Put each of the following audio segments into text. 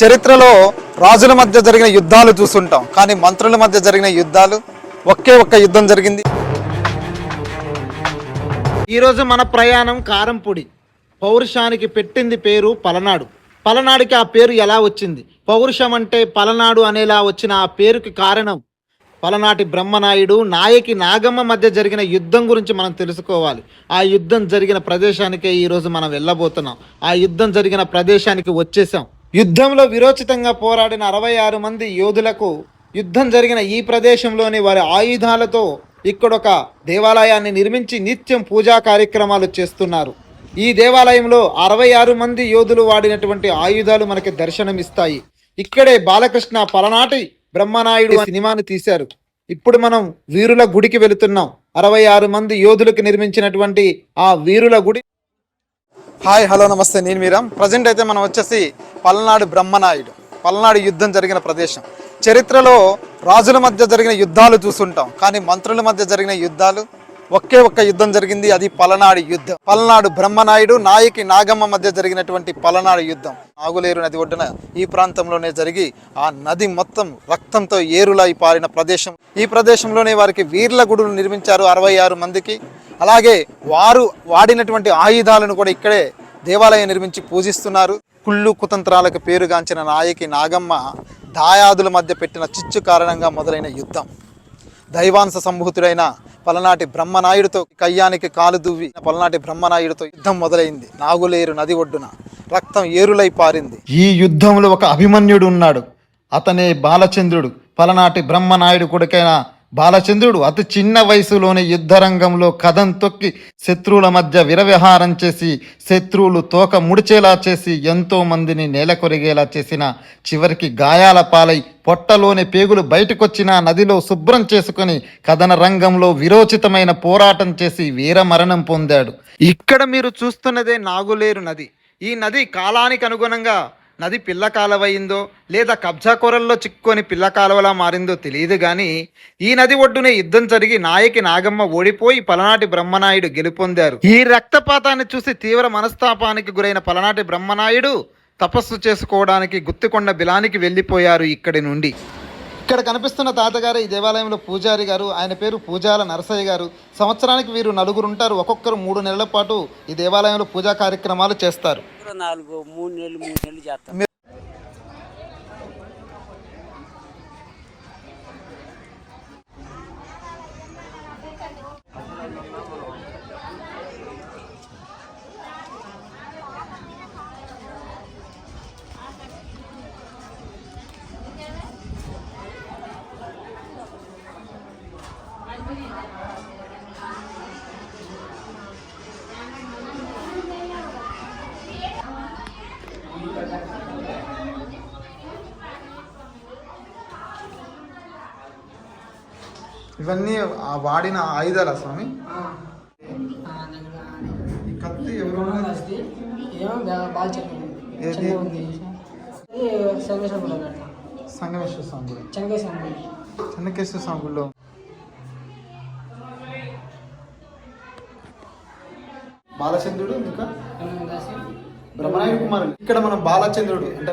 చరిత్రలో రాజుల మధ్య జరిగిన యుద్ధాలు చూస్తుంటాం. కానీ మంత్రుల మధ్య జరిగిన యుద్ధాలు ఒకే ఒక్క యుద్ధం జరిగింది. ఈరోజు మన ప్రయాణం కారంపొడి. పౌరుషానికి పెట్టింది పేరు పలనాడు. పలనాడుకి ఆ పేరు ఎలా వచ్చింది? పౌరుషం అంటే పలనాడు అనేలా వచ్చిన ఆ పేరుకి కారణం? పలనాటి బ్రహ్మనాయుడు నాయకి నాగమ్మ మధ్య జరిగిన యుద్ధం గురించి మనం తెలుసుకోవాలి. ఆ యుద్ధం జరిగిన ప్రదేశానికే ఈరోజు మనం వెళ్ళబోతున్నాం. ఆ యుద్ధం జరిగిన ప్రదేశానికి వచ్చేసాం. యుద్ధంలో విరోచితంగా పోరాడిన అరవై ఆరు మంది యోధులకు యుద్ధం జరిగిన ఈ ప్రదేశంలోని వారి ఆయుధాలతో ఇక్కడొక దేవాలయాన్ని నిర్మించి నిత్యం పూజా కార్యక్రమాలు చేస్తున్నారు. ఈ దేవాలయంలో అరవై ఆరు మంది యోధులు వాడినటువంటి ఆయుధాలు మనకి దర్శనమిస్తాయి. ఇక్కడే బాలకృష్ణ పలనాటి బ్రహ్మనాయుడు సినిమాను తీశారు. ఇప్పుడు మనం వీరుల గుడికి వెళుతున్నాం. అరవై ఆరు మంది యోధులకు నిర్మించినటువంటి ఆ వీరుల గుడి. హాయ్ హలో నమస్తే. నేను మీరం ప్రజెంట్ అయితే మనం వచ్చేసి పల్నాడు బ్రహ్మనాయుడు. పల్నాడు యుద్ధం జరిగిన ప్రదేశం. చరిత్రలో రాజుల మధ్య జరిగిన యుద్ధాలు చూస్తుంటాం. కానీ మంత్రుల మధ్య జరిగిన యుద్ధాలు ఒకే ఒక్క యుద్ధం జరిగింది. అది పలనాడు యుద్ధం. పల్నాడు బ్రహ్మనాయుడు నాయకి నాగమ్మ మధ్య జరిగినటువంటి పలనాడు యుద్ధం. నాగులేరు నది ఒడ్డున ఈ ప్రాంతంలోనే జరిగి ఆ నది మొత్తం రక్తంతో ఏరులై పారిన ప్రదేశం. ఈ ప్రదేశంలోనే వారికి వీర్ల గుడులు నిర్మించారు అరవై ఆరు మందికి. అలాగే వారు వాడినటువంటి ఆయుధాలను కూడా ఇక్కడే దేవాలయం నిర్మించి పూజిస్తున్నారు. కుళ్ళు కుతంత్రాలకు పేరుగాంచిన నాయకి నాగమ్మ దాయాదుల మధ్య పెట్టిన చిచ్చు కారణంగా మొదలైన యుద్ధం. దైవాంశ సంభూతుడైన పలనాటి బ్రహ్మనాయుడితో కయ్యానికి కాలు దువ్వి పలనాటి బ్రహ్మనాయుడితో యుద్ధం మొదలైంది. నాగులేరు నది ఒడ్డున రక్తం ఏరులై పారింది. ఈ యుద్ధంలో ఒక అభిమన్యుడు ఉన్నాడు. అతనే బాలచంద్రుడు. పలనాటి బ్రహ్మనాయుడు కొడుకైన బాలచంద్రుడు అతి చిన్న వయసులోనే యుద్ధరంగంలో కథం తొక్కి శత్రువుల మధ్య విరవిహారం చేసి శత్రువులు తోక ముడిచేలా చేసి ఎంతో మందిని నేల కొరిగేలా చేసిన చివరికి గాయాల పాలై పొట్టలోని పేగులు బయటకొచ్చిన నదిలో శుభ్రం చేసుకొని కథన రంగంలో విరోచితమైన పోరాటం చేసి వీరమరణం పొందాడు. ఇక్కడ మీరు చూస్తున్నదే నాగులేరు నది. ఈ నది కాలానికి అనుగుణంగా నది పిల్ల కాలవయిందో లేదా కబ్జా కొరల్లో చిక్కుకొని పిల్ల కాలువలా మారిందో తెలియదు కానీ ఈ నది ఒడ్డునే యుద్ధం జరిగి నాయకి నాగమ్మ ఓడిపోయి పలనాటి బ్రహ్మనాయుడు గెలుపొందారు. ఈ రక్తపాతాన్ని చూసి తీవ్ర మనస్తాపానికి గురైన పలనాటి బ్రహ్మనాయుడు తపస్సు చేసుకోవడానికి గుత్తికొండ బిలానికి వెళ్ళిపోయారు ఇక్కడి నుండి. ఇక్కడ కనిపిస్తున్న తాతగారు ఈ దేవాలయంలో పూజారి గారు ఆయన పేరు పూజాల నరసయ్య గారు. సంవత్సరానికి వీరు నలుగురు ఉంటారు ఒక్కొక్కరు మూడు నెలల పాటు ఈ దేవాలయంలో పూజా కార్యక్రమాలు చేస్తారు. నాలుగు మూడు నెలలు మూడు నెలలు చేస్తాం. ఇవన్నీ ఆ వాడిన ఆయుధాల స్వామి? ఈ కత్తి ఎవరు? సంగమేశ్వర స్వామి గుడి. చెన్నకేశ్వర స్వామి గుడిలో. బాలచంద్రుడు ఇంకా? బ్రహ్మనాయుడు కుమారుడు. ఇక్కడ మనం బాలచంద్రుడు అంటే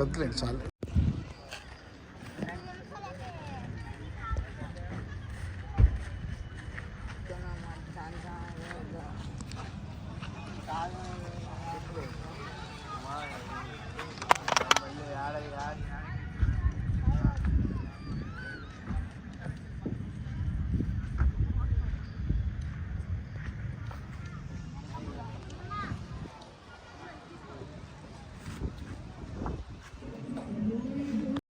వద్దులేండి చాలు.